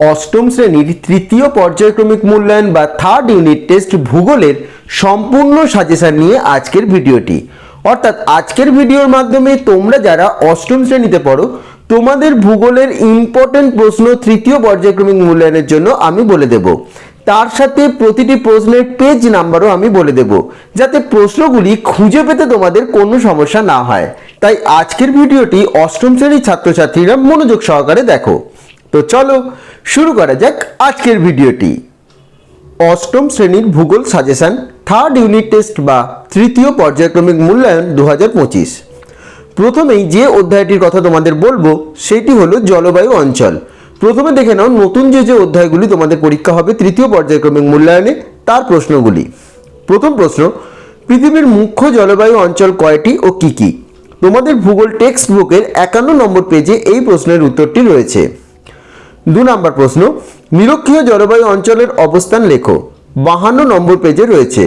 অষ্টম শ্রেণির তৃতীয় পর্যায়ক্রমিক মূল্যায়ন বা থার্ড ইউনিট টেস্ট ভূগোলের সম্পূর্ণ সাজেশন নিয়ে আজকের ভিডিওটি। অর্থাৎ আজকের ভিডিওর মাধ্যমে তোমরা যারা অষ্টম শ্রেণীতে পড়ো, তোমাদের ভূগোলের ইম্পর্টেন্ট প্রশ্ন তৃতীয় পর্যায়ক্রমিক মূল্যায়নের জন্য আমি বলে দেব। তার সাথে প্রতিটি প্রশ্নের পেজ নাম্বারও আমি বলে দেব, যাতে প্রশ্নগুলি খুঁজে পেতে তোমাদের কোনো সমস্যা না হয়। তাই আজকের ভিডিওটি অষ্টম শ্রেণির ছাত্রছাত্রীরা মনোযোগ সহকারে দেখো। তো চলো শুরু করা যাক আজকের ভিডিওটি। অষ্টম শ্রেণির ভূগোল সাজেশন থার্ড ইউনিট টেস্ট বা তৃতীয় পর্যায়ক্রমিক মূল্যায়ন দু হাজার পঁচিশ। প্রথমেই যে অধ্যায়টির কথা তোমাদের বলব, সেটি হলো জলবায়ু অঞ্চল। প্রথমে দেখে নাও নতুন যে যে অধ্যায়গুলি তোমাদের পরীক্ষা হবে তৃতীয় পর্যায়ক্রমিক মূল্যায়নে, তার প্রশ্নগুলি। প্রথম প্রশ্ন, পৃথিবীর মুখ্য জলবায়ু অঞ্চল কয়টি ও কি কি? তোমাদের ভূগোল টেক্সট বুকের একান্ন নম্বর পেজে এই প্রশ্নের উত্তরটি রয়েছে। দু নম্বর প্রশ্ন, নিরক্ষীয় জলবায়ু অঞ্চলের অবস্থান লেখো। বাহান্ন নম্বর পেজে রয়েছে।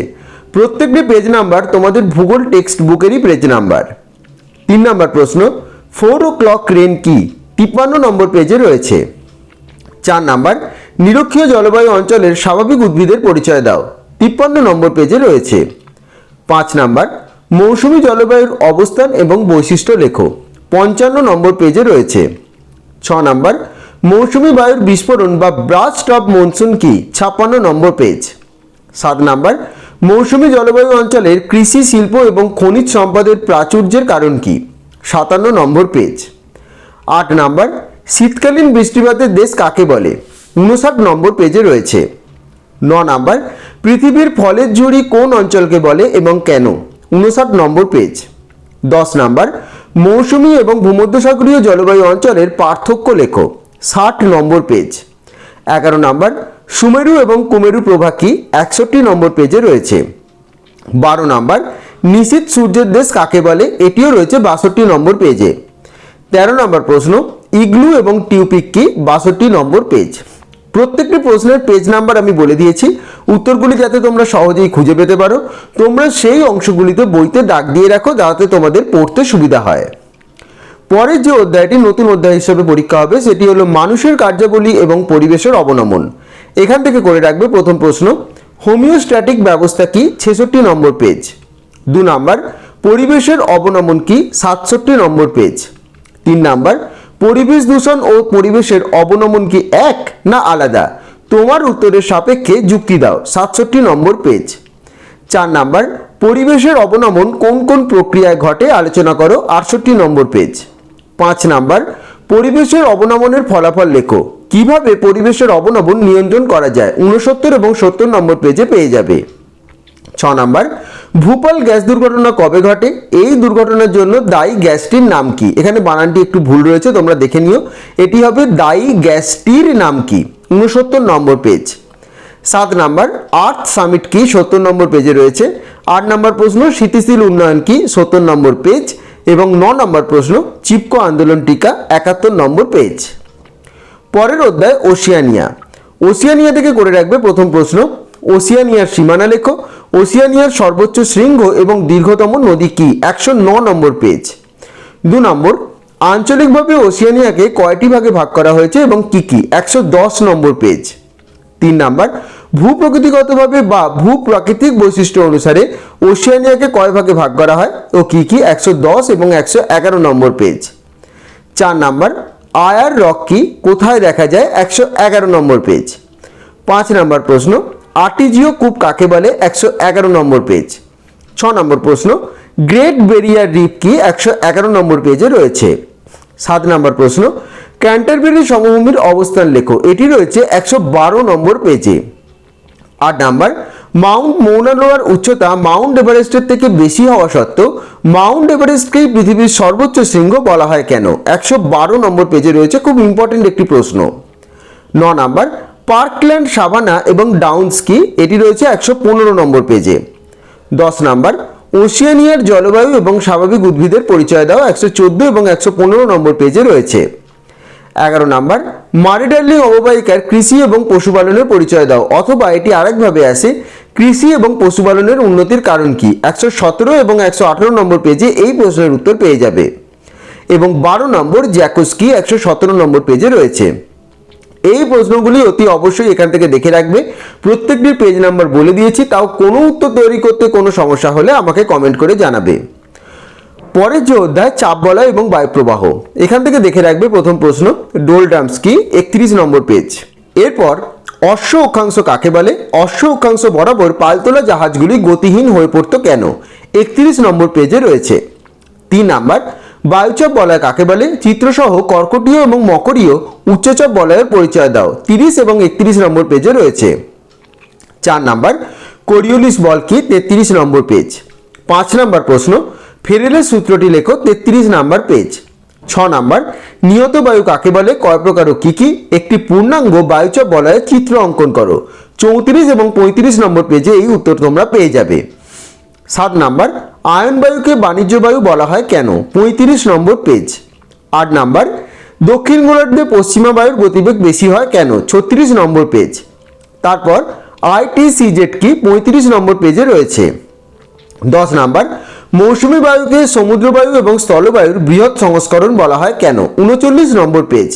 প্রত্যেকটি পেজ নাম্বার তোমাদের ভূগোল টেক্সট বুকেরই পেজ নাম্বার তিন নম্বর প্রশ্ন ফোর ও ক্লক রেন কি? তিপ্পান্ন নম্বর পেজে রয়েছে। চার নাম্বার, নিরক্ষীয় জলবায়ু অঞ্চলের স্বাভাবিক উদ্ভিদের পরিচয় দাও। তিপ্পান্ন নম্বর পেজে রয়েছে। পাঁচ নাম্বার, মৌসুমি জলবায়ুর অবস্থান এবং বৈশিষ্ট্য লেখো। পঞ্চান্ন নম্বর পেজে রয়েছে। ছ নাম্বার মৌসুমী বায়ুর বিস্ফোরণ বা ব্রাস্ট অফ মনসুন কি? ছাপ্পান্ন নম্বর পেজ। সাত নাম্বার, মৌসুমী জলবায়ু অঞ্চলের কৃষি, শিল্প এবং খনিজ সম্পদের প্রাচুর্যের কারণ কি? সাতান্ন নম্বর পেজ। আট নাম্বার, শীতকালীন বৃষ্টিপাতের দেশ কাকে বলে? উনষাট নম্বর পেজে রয়েছে। ন নাম্বার, পৃথিবীর ফলের ঝুড়ি কোন অঞ্চলকে বলে এবং কেন? উনষাট নম্বর পেজ। দশ নাম্বার, মৌসুমী এবং ভূমধ্যসাগরীয় জলবায়ু অঞ্চলের পার্থক্য লেখো। ষাট নম্বর পেজ এগারো নম্বর, সুমেরু এবং কুমেরু প্রভা কি একষট্টি নম্বর পেজে রয়েছে? বারো নম্বর, নিশীত সূর্যের দেশ কাকে বলে? এটিও রয়েছে বাষট্টি নম্বর পেজে তেরো নম্বর প্রশ্ন, ইগলু এবং টিউপিক কি বাষট্টি নম্বর পেজ প্রত্যেকটি প্রশ্নের পেজ নাম্বার আমি বলে দিয়েছি। উত্তরগুলি যাতে তোমরা সহজেই খুঁজে পেতে পারো। তোমরা সেই অংশগুলিতে বইতে দাগ দিয়ে রাখো, যাতে তোমাদের পড়তে সুবিধা হয়। পরের যে অধ্যায়টি নতুন অধ্যায় হিসেবে পরীক্ষা হবে, সেটি হলো মানুষের কার্যাবলী এবং পরিবেশের অবনমন। এখান থেকে করে রাখবে প্রথম প্রশ্ন, হোমিওস্ট্যাটিক ব্যবস্থা কি? ছেষট্টি নম্বর পেজ। দু নাম্বার, পরিবেশের অবনমন কি? সাতষট্টি নম্বর পেজ। তিন নাম্বার, পরিবেশ দূষণ ও পরিবেশের অবনমন কি এক না আলাদা? তোমার উত্তরের সাপেক্ষে যুক্তি দাও, সাতষট্টি নম্বর পেজ। চার নাম্বার, পরিবেশের অবনমন কোন কোন প্রক্রিয়ায় ঘটে? আলোচনা করো, আটষট্টি নম্বর পেজ। পাঁচ নাম্বার, পরিবেশের অবনমনের ফলাফল লেখো। কীভাবে পরিবেশের অবনমন নিয়ন্ত্রণ করা যায়? উনসত্তর এবং সত্তর নম্বর পেজে পেয়ে যাবে। ছ নাম্বার, ভূপাল গ্যাস দুর্ঘটনা কবে ঘটে? এই দুর্ঘটনার জন্য দায়ী গ্যাসটির নাম কি? এখানে বানানটি একটু ভুল রয়েছে, তোমরা দেখে নিও। এটি হবে দায়ী গ্যাসটির নাম কি? উনসত্তর নম্বর পেজ সাত নাম্বার, আর্থ সামিট কি? সত্তর নম্বর পেজে রয়েছে। আট নম্বর প্রশ্ন, স্থিতিশীল উন্নয়ন কি? সত্তর নম্বর পেজ এবং ন নম্বর প্রশ্ন, চিপকো আন্দোলন টিকা একাত্তর নম্বর পেজ। পরের অধ্যায় ওশিয়ানিয়া ওশিয়ানিয়া থেকে করে রাখবে প্রথম প্রশ্ন ওশিয়ানিয়ার সীমানা লেখো ওশিয়ানিয়ার সর্বোচ্চ শৃঙ্গ এবং দীর্ঘতম নদী কি? একশো ন নম্বর পেজ। দু নম্বর, আঞ্চলিকভাবে ওশিয়ানিয়াকে কয়টি ভাগে ভাগ করা হয়েছে এবং কি কি? একশো দশ নম্বর পেজ। তিন নাম্বার ভূপ্রকৃতিগতভাবে বা ভূপ্রাকৃতিক বৈশিষ্ট্য অনুসারে ওশিয়ানিয়াকে কয় ভাগে ভাগ করা হয় ও কি কি? একশো দশ এবং একশো এগারো নম্বর পেজ। চার নাম্বার, আয়ার রক কি কোথায় দেখা যায়? একশো এগারো নম্বর পেজ। পাঁচ নম্বর প্রশ্ন, আর্টিজিও কূপ কাকে বলে? একশো এগারো নম্বর পেজ। ছ নম্বর প্রশ্ন, গ্রেট বেরিয়ার রিপ কি একশো এগারো নম্বর পেজে রয়েছে? সাত নম্বর প্রশ্ন ক্যান্টারবেরি সমভূমির অবস্থান লেখো। এটি রয়েছে একশো বারো নম্বর পেজে। আট নাম্বার, মাউন্ট মৌনালোয়ার উচ্চতা মাউন্ট এভারেস্টের থেকে বেশি হওয়া সত্ত্বেও মাউন্ট এভারেস্টকেই পৃথিবীর সর্বোচ্চ শৃঙ্গ বলা হয় কেন? একশো বারো নম্বর পেজে রয়েছে খুব ইম্পর্টেন্ট একটি প্রশ্ন। ন নাম্বার, পার্কল্যান্ড, সাভানা এবং ডাউন্স কি এটি রয়েছে একশো পনেরো নম্বর পেজে। দশ নাম্বার, ওশিয়ানিয়ার জলবায়ু এবং স্বাভাবিক উদ্ভিদের পরিচয় দেওয়া একশো চোদ্দ এবং একশো পনেরো নম্বর পেজে রয়েছে। এগারো নাম্বার মারিডার্লিং অববাহিকার কৃষি এবং পশুপালনের পরিচয় দাও, অথবা এটি আরেকভাবে আসে কৃষি এবং পশুপালনের উন্নতির কারণ কি? একশো সতেরো এবং একশো আঠারো নম্বর পেজে এই প্রশ্নের উত্তর পেয়ে যাবে। এবং বারো নম্বর, জ্যাকোস্কি একশো সতেরো নম্বর পেজে রয়েছে। এই প্রশ্নগুলি অতি অবশ্যই এখান থেকে দেখে রাখবে। প্রত্যেকটির পেজ নাম্বার বলে দিয়েছি, তাও কোনো উত্তর তৈরি করতে কোনো সমস্যা হলে আমাকে কমেন্ট করে জানাবে। পরের যে অধ্যায়, চাপ বলয় এবং বায়ুপ্রবাহ। এখান থেকে দেখে রাখবে প্রথম প্রশ্ন ডোল ড্রামস কি একত্রিশ নম্বর পেজ এরপর, অশ্ব অক্ষাংশ কাকে বলে? অশ্ব অক্ষাংশ বরাবর পালতোলা জাহাজগুলি গতিহীন হয়ে পড়তো কেন? একত্রিশ নম্বর পেজে রয়েছে। তিন নাম্বার, বায়ুচাপ বলয় কাকে বলে? চিত্রসহ কর্কটীয় এবং মকরীয় উচ্চচাপ বলয়ের পরিচয় দাও। তিরিশ এবং একত্রিশ নম্বর পেজে রয়েছে। চার নাম্বার, কোরিওলিস বল কি? তেত্রিশ নম্বর পেজ পাঁচ নাম্বার প্রশ্ন ফেরেলের সূত্রটি লেখো, তেত্রিশ নাম্বার পেজ ছ নাম্বার নিয়ত বায়ু কাকে বলে, কয় প্রকার ও কি কি? একটি পূর্ণাঙ্গ বায়ুচাপ বলয়ের চিত্র অঙ্কন করো। চৌত্রিশ এবং পঁয়ত্রিশ নম্বর পেজে এই উত্তর তোমরা পেয়ে যাবে। সাত নাম্বার, আয়ন বায়ুকে বাণিজ্য বায়ু বলা হয় কেন? পঁয়ত্রিশ নম্বর পেজ আট নাম্বার, দক্ষিণ গোলার্ধে পশ্চিমা বায়ুর গতিবেগ বেশি হয় কেন? ছত্রিশ নম্বর পেজ তারপর আইটিসিজেড কি পঁয়ত্রিশ নম্বর পেজে রয়েছে। দশ নাম্বার মৌসুমী বায়ুকে সমুদ্র বায়ু এবং স্থলবায়ুর বৃহৎ সংস্করণ বলা হয় কেন? উনচল্লিশ নম্বর পেজ।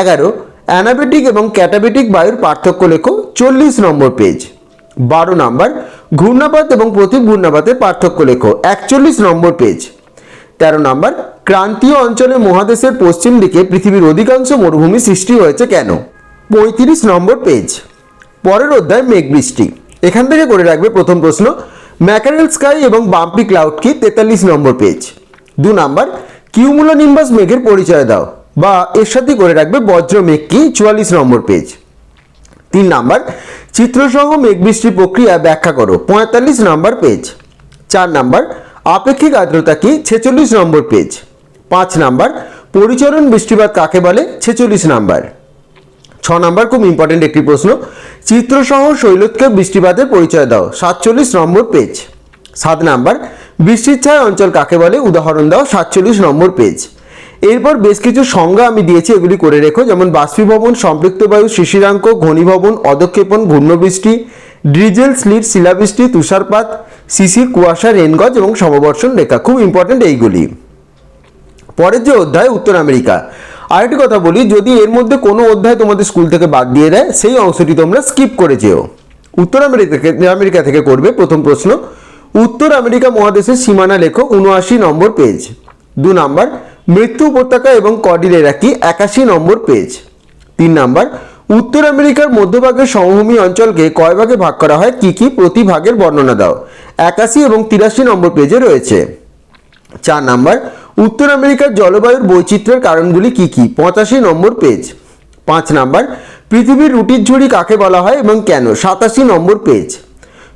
এগারো, অ্যানাবেটিক এবং ক্যাটাবেটিক বায়ুর পার্থক্য লেখো চল্লিশ নম্বর পেজ। বারো নম্বর, ঘূর্ণাপাত এবং প্রতি ঘূর্ণাপাতের পার্থক্য লেখো একচল্লিশ নম্বর পেজ। তেরো নম্বর, ক্রান্তীয় অঞ্চলে মহাদেশের পশ্চিম দিকে পৃথিবীর অধিকাংশ মরুভূমি সৃষ্টি হয়েছে কেন? পঁয়ত্রিশ নম্বর পেজ। পরের অধ্যায় মেঘ বৃষ্টি এখান থেকে করে রাখবে প্রথম প্রশ্ন ম্যাকারেল স্কাই এবং বাম্পি ক্লাউড কি তেতাল্লিশ নম্বর পেজ দু নম্বর নাম্বার কিউমুলোনিম্বাস মেঘের পরিচয় দাও, বা এর সাথে করে রাখবে বজ্র মেঘ কি চুয়াল্লিশ নম্বর পেজ তিন নাম্বার, চিত্রসহ মেঘবৃষ্টির প্রক্রিয়া ব্যাখ্যা করো, পঁয়তাল্লিশ নম্বর পেজ চার নাম্বার, আপেক্ষিক আর্দ্রতা কি ছেচল্লিশ নম্বর পেজ পাঁচ নাম্বার, পরিচরণ বৃষ্টিপাত কাকে বলে? ছেচল্লিশ নাম্বার। ছ নাম্বার খুব ইম্পর্টেন্ট একটি প্রশ্ন। চিত্রসহ শৈলোৎক্ষেপ বৃষ্টিপাতের পরিচয় দাও। সাতচল্লিশ নম্বর পেজ সাত নাম্বার, বৃষ্টির ছায় অঞ্চল কাকে বলে? উদাহরণ দাও, সাতচল্লিশ নম্বর পেজ এরপর বেশ কিছু সংজ্ঞা আমি দিয়েছি, এগুলি করে রেখো, যেমন বাষ্পীভবন, সম্পৃক্ত বায়ু, শিশিরাঙ্ক, ঘনীভবন, অধক্ষেপণ, ঘূর্ণবৃষ্টি ড্রিজেল স্লিট, শিলাবৃষ্টি, তুষারপাত শিশির কুয়াশা, রেনগজ এবং সমবর্ষণ রেখা। খুব ইম্পর্টেন্ট এইগুলি। পরের যে অধ্যায়, উত্তর আমেরিকা। আরেকটি কথা বলি, যদি এর মধ্যে কোনো অধ্যায় তোমাদের স্কুল থেকে বাদ দিয়ে দেয়, সেই অংশটি তোমরা স্কিপ করে যেও। উত্তর আমেরিকা আমেরিকা থেকে করবে প্রথম প্রশ্ন। উত্তর আমেরিকা মহাদেশের সীমানা লেখো উনআশি নম্বর পেজ দু নাম্বার, মৃত্যু উপত্যকা এবং কডিলেরা কি একাশি নম্বর পেজ তিন নাম্বার, উত্তর আমেরিকার মধ্যভাগের সমভূমি অঞ্চলকে কয় ভাগে ভাগ করা হয়? কি কি? প্রতি ভাগের বর্ণনা দাও। একাশি এবং তিরাশি নম্বর পেজে রয়েছে। চার নাম্বার উত্তর আমেরিকার জলবায়ুর বৈচিত্র্যের কারণগুলি কি কি? পঁচাশি নম্বর পেজ। পাঁচ নাম্বার, পৃথিবীর রুটির ঝুড়ি কাকে বলা হয় এবং কেন? সাতাশি নম্বর পেজ।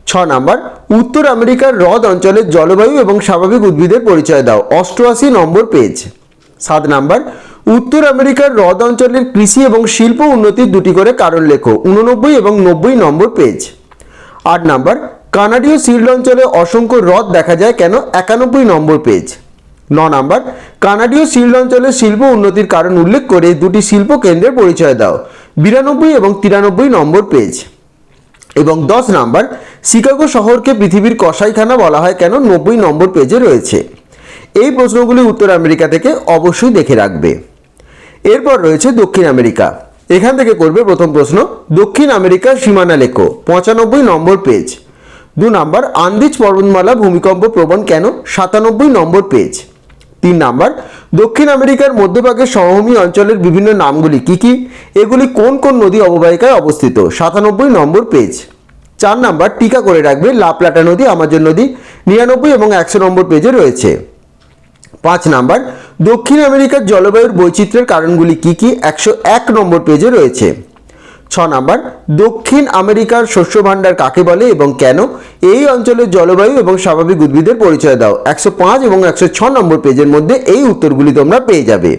ছ নাম্বার, উত্তর আমেরিকার হ্রদ অঞ্চলের জলবায়ু এবং স্বাভাবিক উদ্ভিদের পরিচয় দাও। অষ্টআশি নম্বর পেজ। সাত নাম্বার, উত্তর আমেরিকার হ্রদ অঞ্চলের কৃষি এবং শিল্প উন্নতির দুটি করে কারণ লেখো। উননব্বই এবং নব্বই নম্বর পেজ। আট নাম্বার, কানাডীয় সিল্ড অঞ্চলে অসংখ্য হ্রদ দেখা যায় কেন? একানব্বই নম্বর পেজ। ন নাম্বার, কানাডীয় সিল্ড অঞ্চলের শিল্প উন্নতির কারণ উল্লেখ করে দুটি শিল্প কেন্দ্রের পরিচয় দাও। বিরানব্বই এবং তিরানব্বই নম্বর পেজ এবং দশ নাম্বার, শিকাগো শহরকে পৃথিবীর কসাইখানা বলা হয় কেন? নব্বই নম্বর পেজে রয়েছে। এই প্রশ্নগুলি উত্তর আমেরিকা থেকে অবশ্যই দেখে রাখবে। এরপর রয়েছে দক্ষিণ আমেরিকা। এখান থেকে করবে প্রথম প্রশ্ন, দক্ষিণ আমেরিকার সীমানা লেখো, পঁচানব্বই নম্বর পেজ দু নাম্বার, আন্দিজ পর্বতমালা ভূমিকম্প প্রবণ কেন? সাতানব্বই নম্বর পেজ তিন নাম্বার, দক্ষিণ আমেরিকার মধ্যভাগের সমভূমি অঞ্চলের বিভিন্ন নামগুলি কি কি? এগুলি কোন কোন নদী অববাহিকায় অবস্থিত? সাতানব্বই নম্বর পেজ চার নাম্বার, টিকা করে রাখবে লাপলাটা নদী, আমাজন নদী, নিরানব্বই এবং একশো নম্বর পেজে রয়েছে। পাঁচ নাম্বার, দক্ষিণ আমেরিকার জলবায়ুর বৈচিত্র্যের কারণগুলি কি কি? একশো এক নম্বর পেজে রয়েছে। ছ নাম্বার, দক্ষিণ আমেরিকার শস্য ভাণ্ডার কাকে বলে এবং কেন? এই অঞ্চলের জলবায়ু এবং স্বাভাবিক উদ্ভিদের পরিচয় দাও। একশো পাঁচ এবং একশো ছ নম্বর পেজের মধ্যে এই উত্তরগুলি তোমরা পেয়ে যাবে।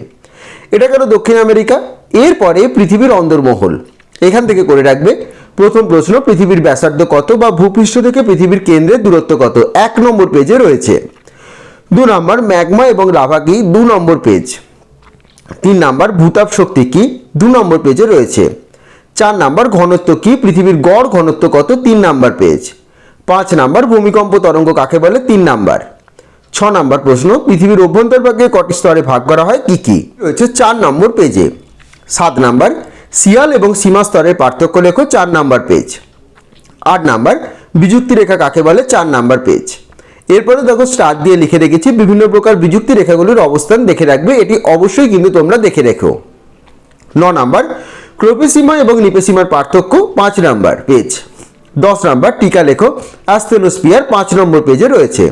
এটা গেল দক্ষিণ আমেরিকা। এরপরে পৃথিবীর অন্দরমহল। এখান থেকে করে রাখবে। প্রথম প্রশ্ন, পৃথিবীর ব্যাসার্ধ কত বা ভূপৃষ্ঠ থেকে পৃথিবীর কেন্দ্রের দূরত্ব কত? এক নম্বর পেজে রয়েছে। দু নম্বর, ম্যাগমা এবং লাভা কি? দু নম্বর পেজ। তিন নাম্বার, ভূতাপ শক্তি কি? দু নম্বর পেজে রয়েছে। চার নাম্বার ঘনত্ব কি? পৃথিবীর গড় ঘনত্ব কত? তিন নাম্বার পেজ। পাঁচ নাম্বার ভূমিকম্প তরঙ্গ কাকে বলে? তিন নাম্বার। ছ নাম্বার প্রশ্ন, পৃথিবীর অভ্যন্তরভাগে কটি স্তরে ভাগ করা হয়? কি কি? রয়েছে চার নম্বর পেজে। সাত নাম্বার সিয়াল এবং সীমা স্তরের পার্থক্য লেখো, চার নাম্বার পেজ। আট নাম্বার, বিযুক্তি রেখা কাকে বলে? চার নাম্বার পেজ। এরপরে দেখো, স্টার দিয়ে লিখে রেখেছি বিভিন্ন প্রকার বিযুক্তি রেখাগুলির অবস্থান দেখে রাখবে। এটি অবশ্যই কিন্তু তোমরা দেখে রেখো। ন নাম্বার ক্রোপেসিমা এবং নিপেসিমার পার্থক্য পাঁচ নাম্বার পেজ। দশ নাম্বার টিকা লেখো অ্যাস্থেনোস্পিয়ার পাঁচ নম্বর পেজে রয়েছে।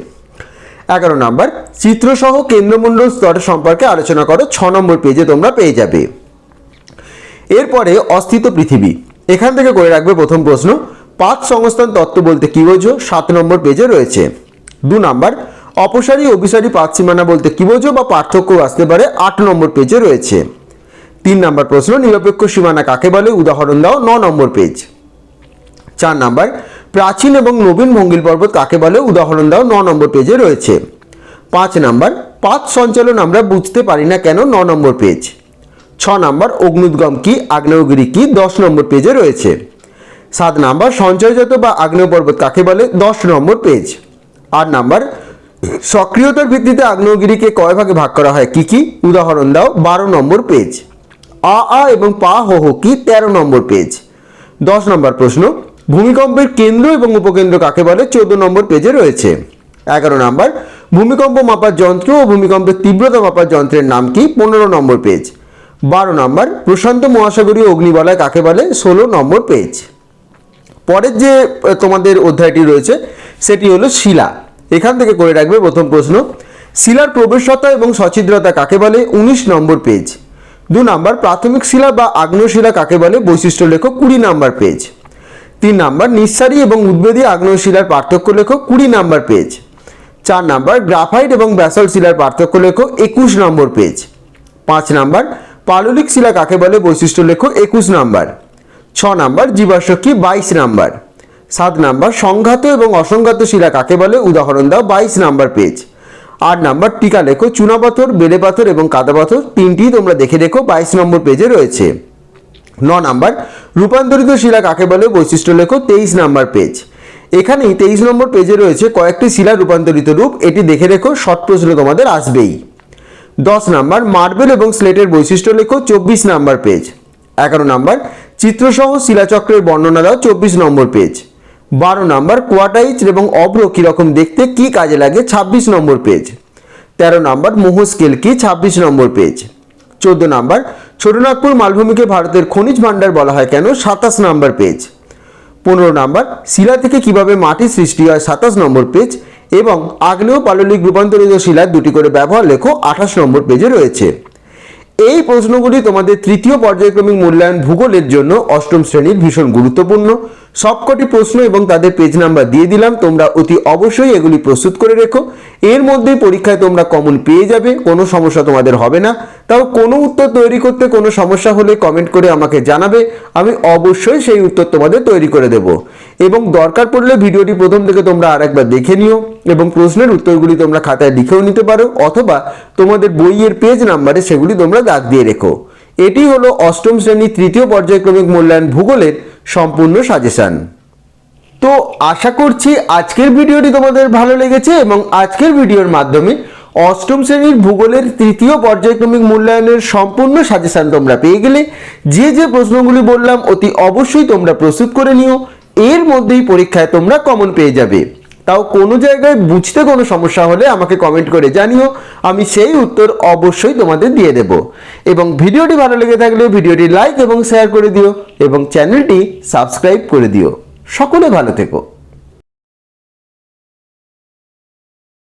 এগারো নাম্বার, চিত্রসহ কেন্দ্রমণ্ডল স্তর সম্পর্কে আলোচনা করো, ছ নম্বর পেজে তোমরা পেয়ে যাবে। এরপরে অস্থিত পৃথিবী। এখান থেকে করে রাখবে প্রথম প্রশ্ন, পাঁচ সংস্থান তত্ত্ব বলতে কি বোঝো? সাত নম্বর পেজে রয়েছে। দু নাম্বার, অপসারী অভিসারী পাঁচ সীমানা বলতে কি বোঝো বা পার্থক্য আসতে পারে? আট নম্বর পেজে রয়েছে। তিন নম্বর প্রশ্ন, নিরপেক্ষ সীমানা কাকে বলে? উদাহরণ দাও, ন নম্বর পেজ চার নম্বর, প্রাচীন এবং নবীন ভঙ্গিল পর্বত কাকে বলে? উদাহরণ দাও, ন নম্বর পেজে রয়েছে। পাঁচ নম্বর পাঁচ সঞ্চালন আমরা বুঝতে পারি না কেন? ন নম্বর পেজ ছ নম্বর, অগ্নুদ্গম কি, আগ্নেয়গিরি কি? দশ নম্বর পেজে রয়েছে। সাত নম্বর, সঞ্চয়জাত বা আগ্নেয় পর্বত কাকে বলে? দশ নম্বর পেজ আট নম্বর, সক্রিয়তার ভিত্তিতে আগ্নেয়গিরিকে কয় ভাগে ভাগ করা হয়? কি কি? উদাহরণ দাও, বারো নম্বর পেজ আ আ এবং পা, হো হো, কি? তেরো নম্বর পেজ দশ নম্বর প্রশ্ন, ভূমিকম্পের কেন্দ্র এবং উপকেন্দ্র কাকে বলে? চোদ্দ নম্বর পেজে রয়েছে। এগারো নম্বর, ভূমিকম্প মাপার যন্ত্র ও ভূমিকম্পের তীব্রতা মাপার যন্ত্রের নাম কি? পনেরো নম্বর পেজ বারো নম্বর, প্রশান্ত মহাসাগরীয় অগ্নিবলয় কাকে বলে? ষোলো নম্বর পেজ পরের যে তোমাদের অধ্যায়টি রয়েছে, সেটি হলো শিলা। এখান থেকে করে রাখবে প্রথম প্রশ্ন। শিলার প্রবেশতা এবং সছিদ্রতা কাকে বলে? উনিশ নম্বর পেজ দু নাম্বার, প্রাথমিক শিলা বা আগ্নেয় শিলা কাকে বলে? বৈশিষ্ট্য লেখো কুড়ি নাম্বার পেজ। তিন নাম্বার, নিঃসারী এবং উদ্বেদী আগ্নেয় শিলার পার্থক্য লেখো কুড়ি নাম্বার পেজ। চার নাম্বার, গ্রাফাইট এবং ব্যাসল্ট শিলার পার্থক্য লেখো একুশ নম্বর পেজ। পাঁচ নাম্বার, পাললিক শিলা কাকে বলে? বৈশিষ্ট্য লেখো একুশ নাম্বার। ছ নাম্বার জীবাশ্মকি বাইশ নাম্বার। সাত নাম্বার, সংঘাত এবং অসংঘাত শিলা কাকে বলে? উদাহরণ দাও, বাইশ নাম্বার পেজ। আট নাম্বার টিকা লেখো চুনাপাথর বেলে পাথর এবং কাদা পাথর, তিনটি তোমরা দেখে রেখো বাইশ নম্বর পেজে রয়েছে। ন নাম্বার, রূপান্তরিত শিলা কাকে বলে, বৈশিষ্ট্য লেখো, তেইশ নাম্বার পেজ। এখানেই তেইশ নম্বর পেজে রয়েছে কয়েকটি শিলা রূপান্তরিত রূপ, এটি দেখে রেখো, শর্ট প্রশ্ন তোমাদের আসবেই। দশ নাম্বার, মার্বেল এবং স্লেটের বৈশিষ্ট্য লেখো, চব্বিশ নাম্বার পেজ। এগারো নাম্বার, চিত্রসহ শিলাচক্রের বর্ণনা দাও, চব্বিশ নম্বর পেজ। বারো নাম্বার কোয়াটাইচ এবং অব্র কীরকম দেখতে, কি কাজে লাগে, ছাব্বিশ নম্বর পেজ তেরো নাম্বার, মোহ কি, ছাব্বিশ নম্বর পেজ চোদ্দ নাম্বার ছোটনাগপুর মালভূমিকে ভারতের খনিজ ভাণ্ডার বলা হয় কেন, সাতাশ নাম্বার পেজ পনেরো নাম্বার, শিলা থেকে কীভাবে মাটি সৃষ্টি হয়, সাতাশ নম্বর পেজ এবং আগ্নেয় পাললিক রূপান্তরিত শিলার দুটি করে ব্যবহার লেখো, আঠাশ নম্বর পেজে রয়েছে। এই প্রশ্নগুলি তোমাদের তৃতীয় পর্যায়ক্রমিক মূল্যায়ন ভূগোলের জন্য অষ্টম শ্রেণির ভীষণ গুরুত্বপূর্ণ। সবকটি প্রশ্ন এবং তাদের পেজ নাম্বার দিয়ে দিলাম। তোমরা অতি অবশ্যই এগুলি প্রস্তুত করে রেখো। এর মধ্যেই পরীক্ষায় তোমরা কমন পেয়ে যাবে। কোনো সমস্যা তোমাদের হবে না। তাও কোনো উত্তর তৈরি করতে কোনো সমস্যা হলে কমেন্ট করে আমাকে জানাবে। আমি অবশ্যই সেই উত্তর তোমাদের তৈরি করে দেব। এবং দরকার পড়লে ভিডিওটি প্রথম থেকে তোমরা আরেকবার দেখে নিও এবং প্রশ্নের উত্তরগুলি তোমরা খাতায় লিখেও নিতে পারো অথবা তোমাদের বইয়ের পেজ নাম্বারে সেগুলি তোমরা দাগ দিয়ে রেখো। এটি হলো অষ্টম শ্রেণি তৃতীয় পর্যায়ক্রমিক মূল্যায়ন ভূগোলের সম্পূর্ণ সাজেশন। তো আশা করছি আজকের ভিডিওটি তোমাদের ভালো লেগেছে এবং আজকের ভিডিওর মাধ্যমে অষ্টম শ্রেণির ভূগোলের তৃতীয় পর্যায়ক্রমিক মূল্যায়নের সম্পূর্ণ সাজেশন তোমরা পেয়ে গেলে যে যে প্রশ্নগুলি বললাম অতি অবশ্যই তোমরা প্রস্তুত করে নিও। এর মধ্যেই পরীক্ষায় তোমরা কমন পেয়ে যাবে। তাও কোনো জায়গায় বুঝতে কোনো সমস্যা হলে আমাকে কমেন্ট করে জানিও। আমি সেই উত্তর অবশ্যই তোমাদের দিয়ে দেব। এবং ভিডিওটি ভালো লেগে থাকলে ভিডিওটি লাইক এবং শেয়ার করে দিও এবং চ্যানেলটি সাবস্ক্রাইব করে দিও। সকলে ভালো থেকো।